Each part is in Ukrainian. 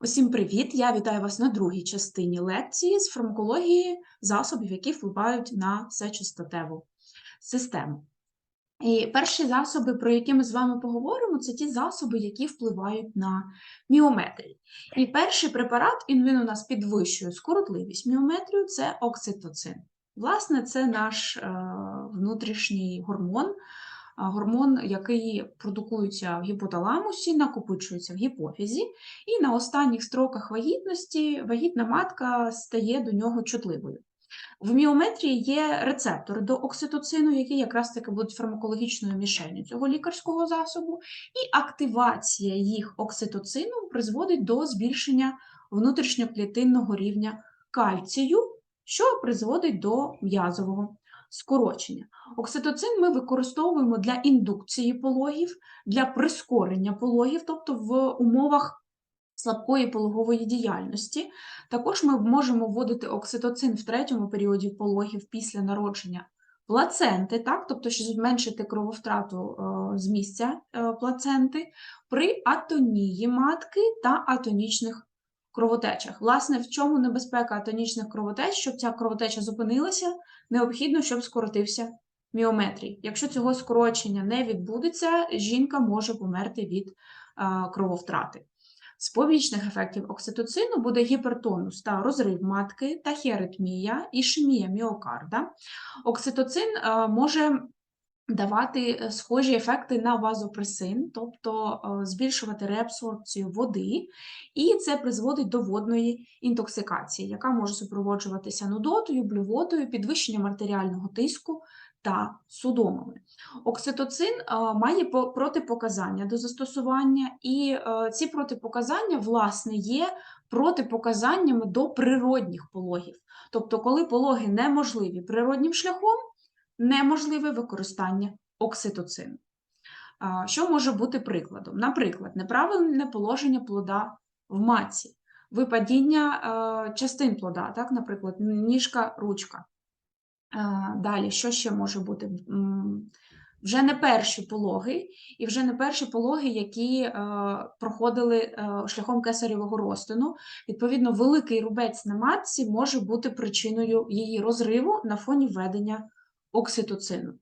Усім привіт! Я вітаю вас на другій частині лекції з фармакології засобів, які впливають на сечостатеву систему. І перші засоби, про які ми з вами поговоримо, це ті засоби, які впливають на міометрію. І перший препарат, він, у нас підвищує скоротливість міометрію, це окситоцин. Власне, це наш е, внутрішній гормон, гормон, який продукується в гіпоталамусі, накопичується в гіпофізі, і на останніх строках вагітності вагітна матка стає до нього чутливою. В міометрії є рецептори до окситоцину, які якраз таки будуть фармакологічною мішенью цього лікарського засобу, і активація їх окситоцину призводить до збільшення внутрішньоклітинного рівня кальцію, що призводить до м'язового скорочення. Окситоцин ми використовуємо для індукції пологів, для прискорення пологів, тобто в умовах слабкої пологової діяльності. Також ми можемо вводити окситоцин в третьому періоді пологів після народження плаценти, так? тобто, щоб зменшити крововтрату е, з місця е, плаценти, при атонії матки та атонічних кровотечах. Власне, в чому небезпека атонічних кровотеч, щоб ця кровотеча зупинилася, необхідно, щоб скоротився міометрій. Якщо цього скорочення не відбудеться, жінка може померти від крововтрати. З побічних ефектів окситоцину буде гіпертонус та розрив матки, тахіаритмія, ішемія міокарда. Окситоцин може давати е, схожі ефекти на вазопресин, тобто е, збільшувати реабсорбцію води, і це призводить до водної інтоксикації, яка може супроводжуватися нудотою, блювотою, підвищенням артеріального тиску та судомами. Окситоцин е, має протипоказання до застосування, і ці протипоказання, власне, є протипоказаннями до природних пологів. Тобто, коли пологи неможливі природнім шляхом, неможливе використання окситоцину. Що може бути прикладом? Наприклад, неправильне положення плода в матці, випадіння частин плода, так, наприклад, ніжка, ручка. Далі, що ще може бути? Вже не перші пологи, і вже не перші пологи, які е, проходили е, шляхом кесарєвого розтину. Відповідно, великий рубець на матці може бути причиною її розриву на фоні введення окситоцину.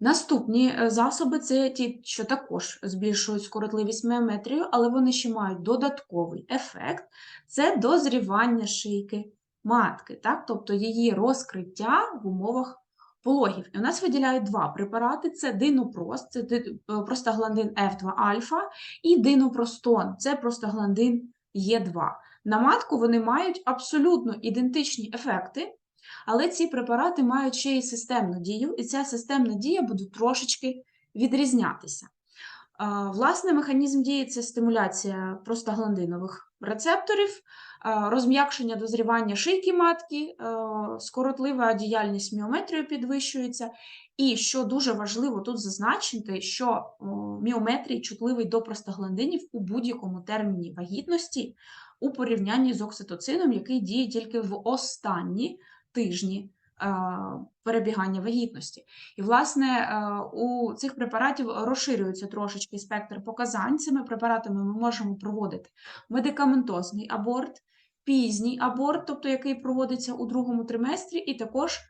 Наступні е, засоби це ті, що також збільшують скоротливість міометрію, але вони ще мають додатковий ефект це дозрівання шийки матки, так? тобто її розкриття в умовах пологів. І у нас виділяють два препарати: це динопрост, це е, простагландин F2 альфа, і динопростон це простагландин Е2. На матку вони мають абсолютно ідентичні ефекти. Але ці препарати мають ще й системну дію, і ця системна дія буде трошечки відрізнятися. Власне, механізм дії це стимуляція простагландинових рецепторів, розм'якшення дозрівання шийки матки, скоротлива діяльність міометрію підвищується. І що дуже важливо тут зазначити, що міометрій чутливий до простагландинів у будь-якому терміні вагітності у порівнянні з окситоцином, який діє тільки в останні тижні е, перебігання вагітності. І, власне, е, у цих препаратів розширюється трошечки спектр показань. Цими препаратами ми можемо проводити медикаментозний аборт, пізній аборт, тобто який проводиться у другому триместрі, і також е,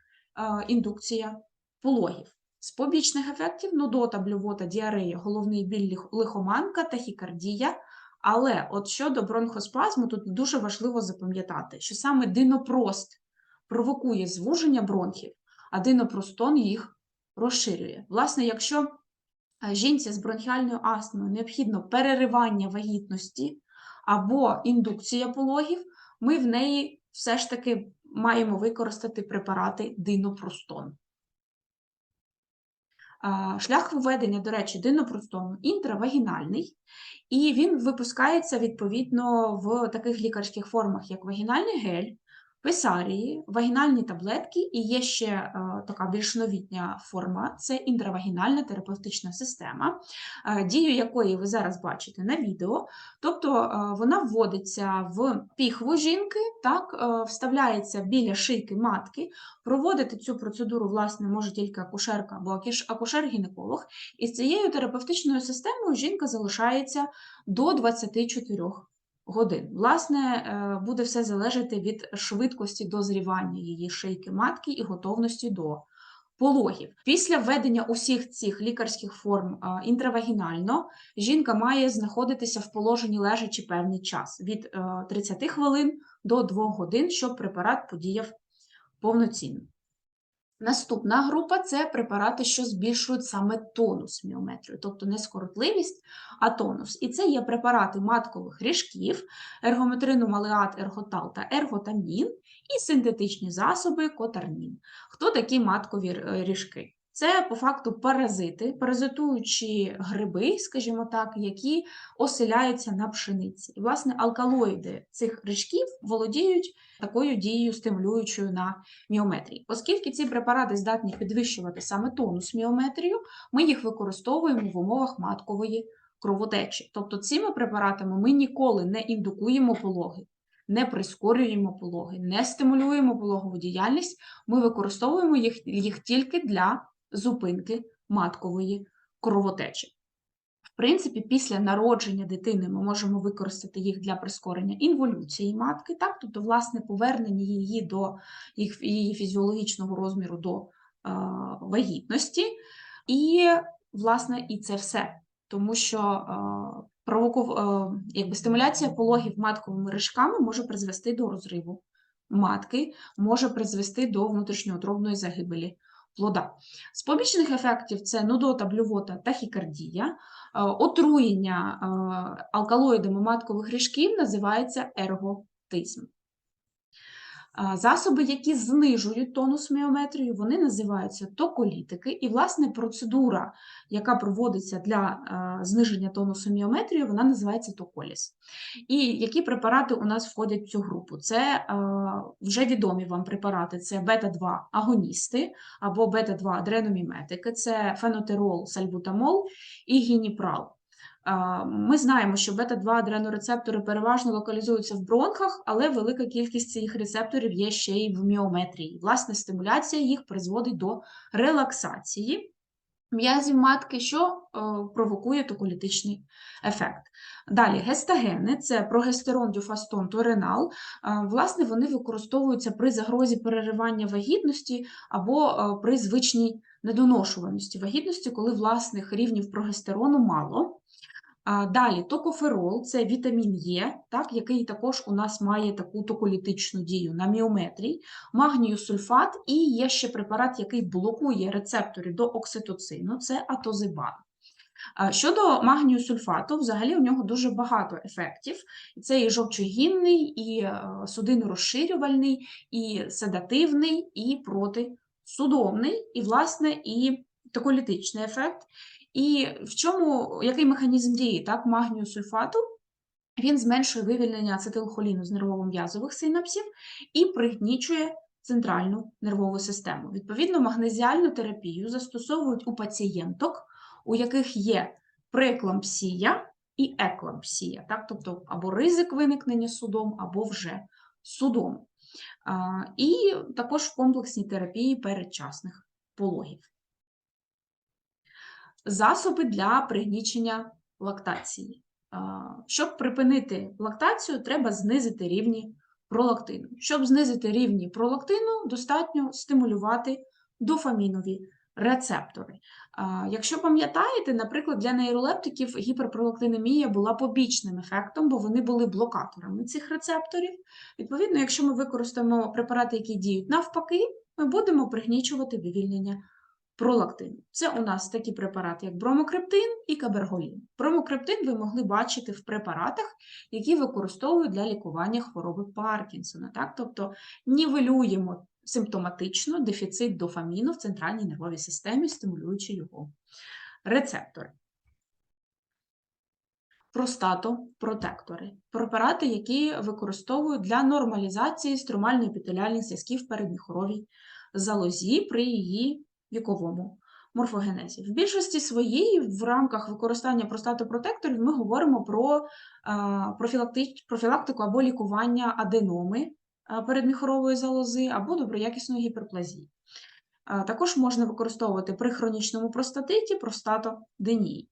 індукція пологів. З побічних ефектів нудота, блювота, діарея, головний біль, лихоманка, тахікардія. Але от щодо бронхоспазму, тут дуже важливо запам'ятати, що саме динопрост провокує звуження бронхів, а динопростон їх розширює. Власне, якщо е, жінці з бронхіальною астмою необхідно переривання вагітності або індукція пологів, ми в неї все ж таки маємо використати препарати динопростон. Шлях виведення, до речі, динопростону інтравагінальний, і він випускається відповідно в таких лікарських формах, як вагінальний гель, Писарії, вагінальні таблетки, і є ще е, така більш новітня форма це інтравагінальна терапевтична система, е, дію якої ви зараз бачите на відео. Тобто е, вона вводиться в піхву жінки, так, е, вставляється біля шийки матки. Проводити цю процедуру, власне, може тільки акушерка або акушер-гінеколог. І з цією терапевтичною системою жінка залишається до 24 годин. Власне, е, буде все залежати від швидкості дозрівання її шийки матки і готовності до пологів. Після введення усіх цих лікарських форм інтравагінально жінка має знаходитися в положенні лежачи певний час від е, 30 хвилин до 2 годин, щоб препарат подіяв повноцінно. Наступна група це препарати, що збільшують саме тонус міометрію, тобто не скоротливість, а тонус. І це є препарати маткових ріжків, ергометрину малеат, ерготал та ерготамін і синтетичні засоби котарнін. Хто такі маткові е, ріжки? Це по факту паразити, паразитуючі гриби, скажімо так, які оселяються на пшениці. І, власне, алкалоїди цих ріжків володіють такою дією стимулюючою на міометрії. Оскільки ці препарати здатні підвищувати саме тонус міометрію, ми їх використовуємо в умовах маткової кровотечі. Тобто цими препаратами ми ніколи не індукуємо пологи, не прискорюємо пологи, не стимулюємо пологову діяльність, ми використовуємо їх, їх тільки для зупинки маткової кровотечі. В принципі, після народження дитини ми можемо використати їх для прискорення інволюції матки, так? тобто, власне, повернення її до її фізіологічного розміру до вагітності. І, власне, і це все. Тому що провокув, е, якби стимуляція пологів матковими рижками може призвести до розриву матки, може призвести до внутрішньоутробної загибелі плода. З побічних ефектів це нудота, блювота, тахікардія. Е, Отруєння е, алкалоїдами маткових ріжків називається ерготизм. Засоби, які знижують тонус міометрію, вони називаються токолітики. І, власне, процедура, яка проводиться для е, зниження тонусу міометрії, вона називається токоліз. І які препарати у нас входять в цю групу? Це е, вже відомі вам препарати: це бета-2 агоністи або бета-2 адреноміметики, це фенотерол, сальбутамол і гініпрал. Ми знаємо, що бета-2 адренорецептори переважно локалізуються в бронхах, але велика кількість цих рецепторів є ще й в міометрії. Власне, стимуляція їх призводить до релаксації м'язів матки, що е, провокує токолітичний ефект. Далі, гестагени це прогестерон, дюфастон, торенал. Власне, вони використовуються при загрозі переривання вагітності або е, при звичній недоношуваності вагітності, коли власних рівнів прогестерону мало. Далі токоферол це вітамін Е, так, який також у нас має таку токолітичну дію на міометрій, магнію сульфат і є ще препарат, який блокує рецептори до окситоцину, це атозибан. Щодо магнію сульфату, взагалі у нього дуже багато ефектів. Це і жовчогінний, і е, судинорозширювальний, і седативний, і протисудомний, і, власне, і токолітичний ефект. І в чому, який механізм дії так, магнію сульфату? Він зменшує вивільнення ацетилхоліну з нервово-м'язових синапсів і пригнічує центральну нервову систему. Відповідно, магнезіальну терапію застосовують у пацієнток, у яких є прееклампсія і еклампсія, так? тобто або ризик виникнення судом, або вже судом. І також в комплексній терапії передчасних пологів. Засоби для пригнічення лактації. Щоб припинити лактацію, треба знизити рівні пролактину. Щоб знизити рівні пролактину, достатньо стимулювати дофамінові рецептори. Якщо пам'ятаєте, наприклад, для нейролептиків гіперпролактинемія була побічним ефектом, бо вони були блокаторами цих рецепторів. Відповідно, якщо ми використаємо препарати, які діють навпаки, ми будемо пригнічувати вивільнення пролактину. Це у нас такі препарати, як бромокрептин і каберголін. Бромокрептин ви могли бачити в препаратах, які використовують для лікування хвороби Паркінсона. Так? Тобто нівелюємо симптоматично дефіцит дофаміну в центральній нервовій системі, стимулюючи його рецептори. Простатопротектори препарати, які використовують для нормалізації струмально-епітеліальних зв'язків в передміхоровій залозі при її віковому морфогенезі. В більшості своїй в рамках використання простатопротекторів ми говоримо про профілактику або лікування аденоми передміхорової залози або доброякісної гіперплазії. також можна використовувати при хронічному простатиті, простатоденії.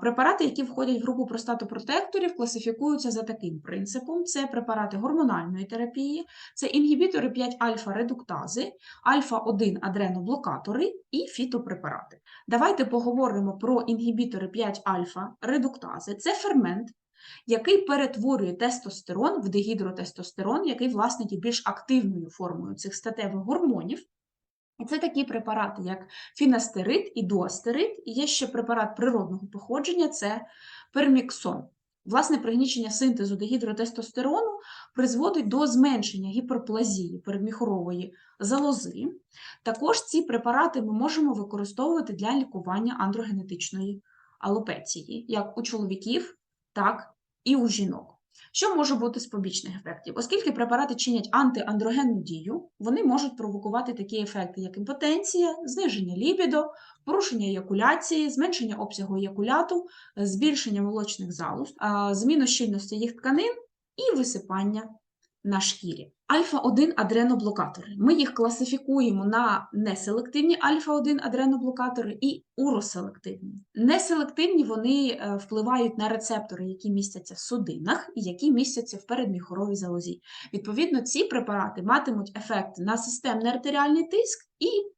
Препарати, які входять в групу простатопротекторів, класифікуються за таким принципом: це препарати гормональної терапії, це інгібітори 5-альфа-редуктази, альфа-1 адреноблокатори і фітопрепарати. Давайте поговоримо про інгібітори 5-альфа-редуктази. Це фермент, який перетворює тестостерон в дегідротестостерон, який, власне, є більш активною формою цих статевих гормонів. Це такі препарати, як фінастерид і дуастерид. І є ще препарат природного походження це перміксон. Власне, пригнічення синтезу дегідротестостерону призводить до зменшення гіперплазії передміхорової залози. Також ці препарати ми можемо використовувати для лікування андрогенетичної алопеції, як у чоловіків, так і у жінок. Що може бути з побічних ефектів? Оскільки препарати чинять антиандрогенну дію, вони можуть провокувати такі ефекти, як імпотенція, зниження лібідо, порушення еякуляції, зменшення обсягу еякуляту, збільшення молочних залоз, зміну щільності їх тканин і висипання на шкірі. Альфа-1 адреноблокатори. Ми їх класифікуємо на неселективні альфа-1 адреноблокатори і уроселективні. Неселективні вони е, впливають на рецептори, які містяться в судинах і які містяться в передміхоровій залозі. Відповідно, ці препарати матимуть ефект на системний артеріальний тиск і, е,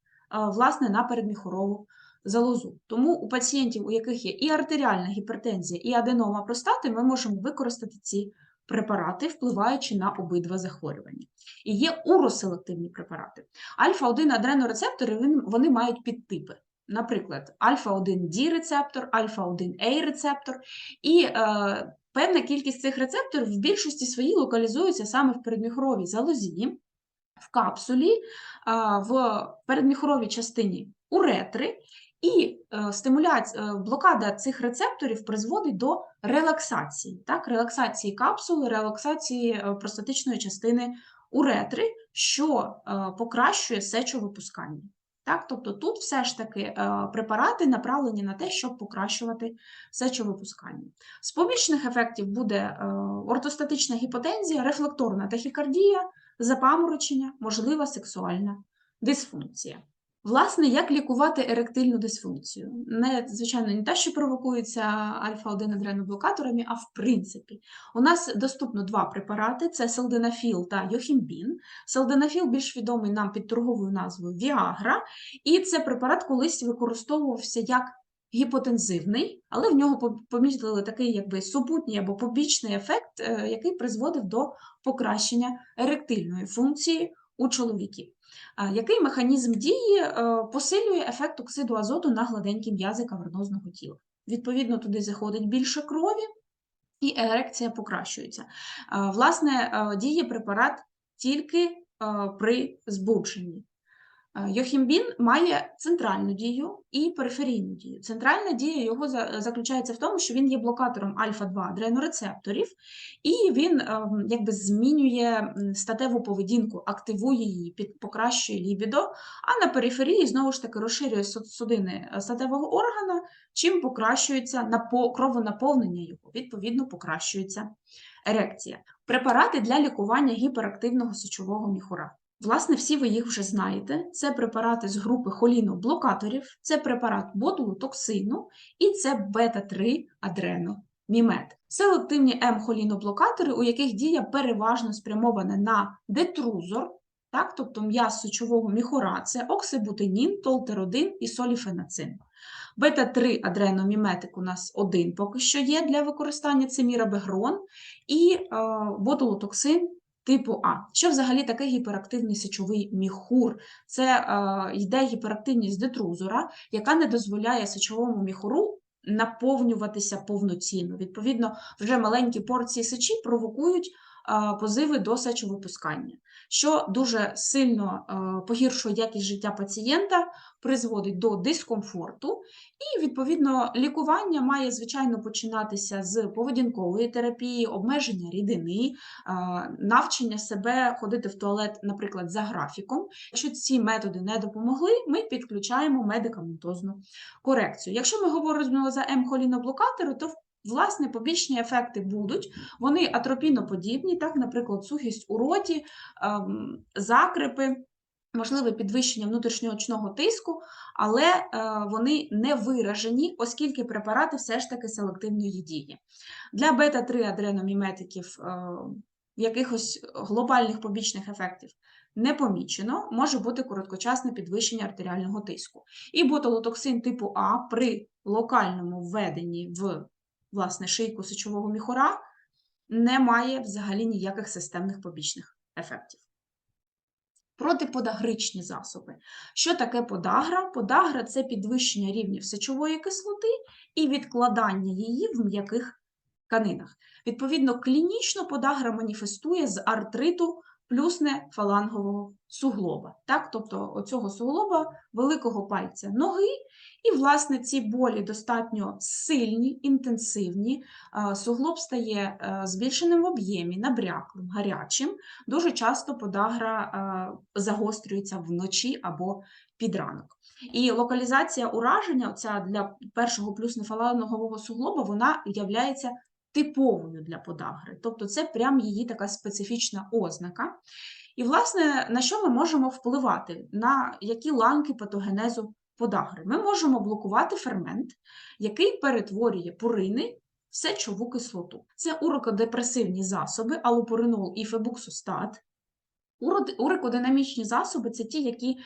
власне, на передміхорову залозу. Тому у пацієнтів, у яких є і артеріальна гіпертензія, і аденома простати, ми можемо використати ці препарати, впливаючи на обидва захворювання. І є уроселективні препарати. Альфа-1 адренорецептори вони мають підтипи. Наприклад, альфа-1D рецептор, альфа-1A рецептор, і е, певна кількість цих рецепторів в більшості своїй локалізується саме в передміхоровій залозі, в капсулі, е, в передміхоровій частині уретри, і е, стимуляція, е, блокада цих рецепторів призводить до релаксації, так? релаксації капсули, релаксації е, простатичної частини уретри, що покращує сечовипускання. Так? Тобто тут все ж таки препарати направлені на те, щоб покращувати сечовипускання. З побічних ефектів буде ортостатична гіпотензія, рефлекторна тахікардія, запаморочення, можлива сексуальна дисфункція. Власне, як лікувати еректильну дисфункцію? Не, звичайно, не те, що провокується альфа-1 адреноблокаторами, а в принципі. У нас доступно два препарати: це селденафіл та йохімбін. Селденафіл більш відомий нам під торговою назвою Віагра, і це препарат колись використовувався як гіпотензивний, але в нього по- помітили такий якби супутній або побічний ефект, е, який призводив до покращення еректильної функції у чоловіків. Який механізм дії е, посилює ефект оксиду азоту на гладенькі м'язи кавернозного тіла? Відповідно, туди заходить більше крові, і ерекція покращується. Власне, е, діє препарат тільки е, при збудженні. Е, Йохімбін має центральну дію і периферійну дію. Центральна дія його заключається в тому, що він є блокатором альфа-2 адренорецепторів, і він ем, якби змінює статеву поведінку, активує її, покращує лібідо, а на периферії знову ж таки розширює судини е, статевого органа, чим покращується кровонаповнення його, відповідно, покращується ерекція. Препарати для лікування гіперактивного сечового міхура. Власне, всі ви їх вже знаєте. Це препарати з групи холіноблокаторів, це препарат ботулотоксину і це бета-3 адреномімет. Селективні М-холіноблокатори, у яких дія переважно спрямована на детрузор, так, тобто м'яз сечового міхура, це оксибутинін, толтеродин і соліфенацин. Бета-3 адреноміметик у нас один поки що є для використання це мірабегрон і е, ботулотоксин типу А. Що взагалі таке гіперактивний сечовий міхур? Це е, йде гіперактивність детрузора, яка не дозволяє сечовому міхуру наповнюватися повноцінно. Відповідно, вже маленькі порції сечі провокують е, позиви до сечовипускання, що дуже сильно е, погіршує якість життя пацієнта, призводить до дискомфорту, і, відповідно, лікування має, звичайно, починатися з поведінкової терапії, обмеження рідини, а, навчення себе ходити в туалет, наприклад, за графіком. Якщо ці методи не допомогли, ми підключаємо медикаментозну корекцію. Якщо ми говоримо за М-холіноблокатори, то Власне, побічні ефекти будуть, вони атропіноподібні, так, наприклад, сухість у роті, ем, закрипи, можливе підвищення внутрішньоочного тиску, але е, вони не виражені, оскільки препарати все ж таки селективної дії. Для бета-3 адреноміметиків е, якихось глобальних побічних ефектів не помічено, може бути короткочасне підвищення артеріального тиску. І ботулотоксин типу А при локальному введенні в власне шийку сечового міхура не має взагалі ніяких системних побічних ефектів. Протиподагричні засоби. Що таке подагра? Подагра це підвищення рівнів сечової кислоти і відкладання її в м'яких тканинах. Відповідно, клінічно подагра маніфестує з артриту плюсне фалангового суглоба. Так? Тобто оцього суглоба великого пальця ноги, і, власне, ці болі достатньо сильні, інтенсивні. Суглоб стає е, збільшеним в об'ємі, набряклим, гарячим. Дуже часто подагра е, загострюється вночі або під ранок. І локалізація ураження оця для першого плюснефаланового суглоба вона являється типовою для подагри. Тобто це прям її така специфічна ознака. І, власне, на що ми можемо впливати? На які ланки патогенезу подагри? Ми можемо блокувати фермент, який перетворює пурини в сечову кислоту. Це урокодепресивні засоби, алупоринол і фебуксостат. Урикодинамічні засоби це ті, які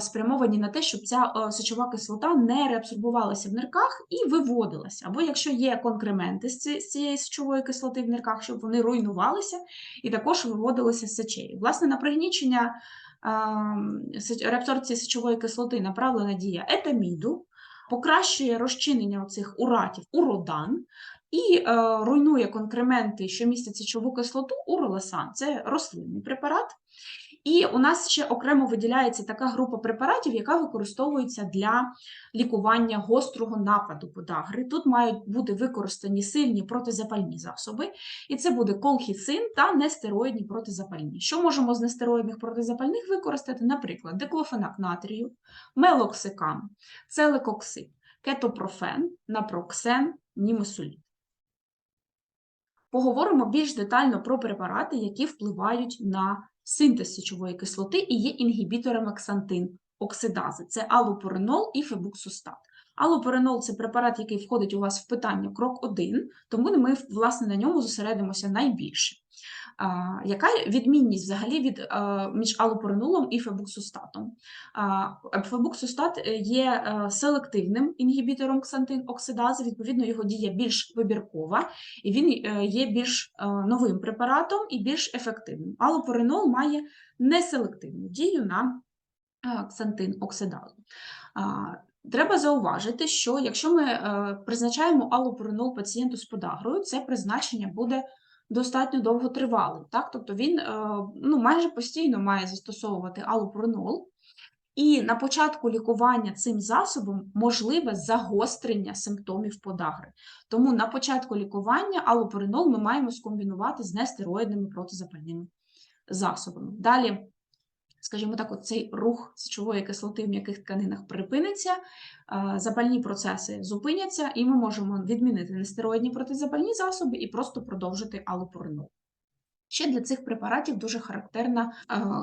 спрямовані на те, щоб ця сечова кислота не реабсорбувалася в нирках і виводилася. Або якщо є конкременти з цієї сечової кислоти в нирках, щоб вони руйнувалися і також виводилися з сечею. Власне, на пригнічення реабсорбції сечової кислоти направлена дія етаміду, покращує розчинення цих уратів уродан, і е, руйнує конкременти, що містять сечову кислоту, уроласан. Це рослинний препарат. І у нас ще окремо виділяється така група препаратів, яка використовується для лікування гострого нападу подагри. Тут мають бути використані сильні протизапальні засоби, і це буде колхіцин та нестероїдні протизапальні. Що можемо з нестероїдних протизапальних використати? Наприклад, диклофенак натрію, мелоксикам, целекоксид, кетопрофен, напроксен, німесолід. Поговоримо більш детально про препарати, які впливають на синтез сечової кислоти і є інгібіторами ксантин оксидази. Це алупоренол і фебуксустат. Алупоренол це препарат, який входить у вас в питання крок 1, тому ми, власне, на ньому зосередимося найбільше. Яка відмінність взагалі від між алупоринулом і фебуксустатом? Фебуксустат є е, селективним інгібітором ксантин-оксидази, відповідно, його дія більш вибіркова, і він е, є більш е, новим препаратом і більш ефективним. Алупоринол має неселективну дію на ксантин-оксидазу. Треба зауважити, що якщо ми призначаємо алупоринол пацієнту з подагрою, це призначення буде достатньо довготривалим. Так? Тобто він е, ну, майже постійно має застосовувати алупронол, і на початку лікування цим засобом можливе загострення симптомів подагри. Тому на початку лікування алупоринол ми маємо скомбінувати з нестероїдними протизапальними засобами. Далі скажімо так, цей рух сечової кислоти в м'яких тканинах припиниться, запальні процеси зупиняться, і ми можемо відмінити нестероїдні протизапальні засоби і просто продовжити алопоринол. Ще для цих препаратів дуже характерна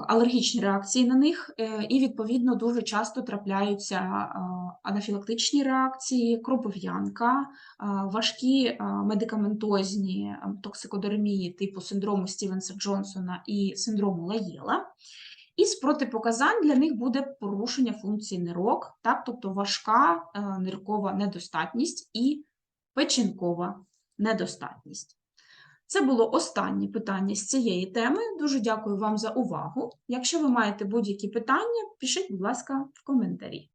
алергічні реакції на них, е, і, відповідно, дуже часто трапляються анафілактичні реакції, кропов'янка, важкі медикаментозні токсикодермії типу синдрому Стівенса Джонсона і синдрому Лаєла. Із протипоказань для них буде порушення функції нирок, так, тобто важка е, ниркова недостатність і печінкова недостатність. Це було останнє питання з цієї теми. Дуже дякую вам за увагу. Якщо ви маєте будь-які питання, пишіть, будь ласка, в коментарі.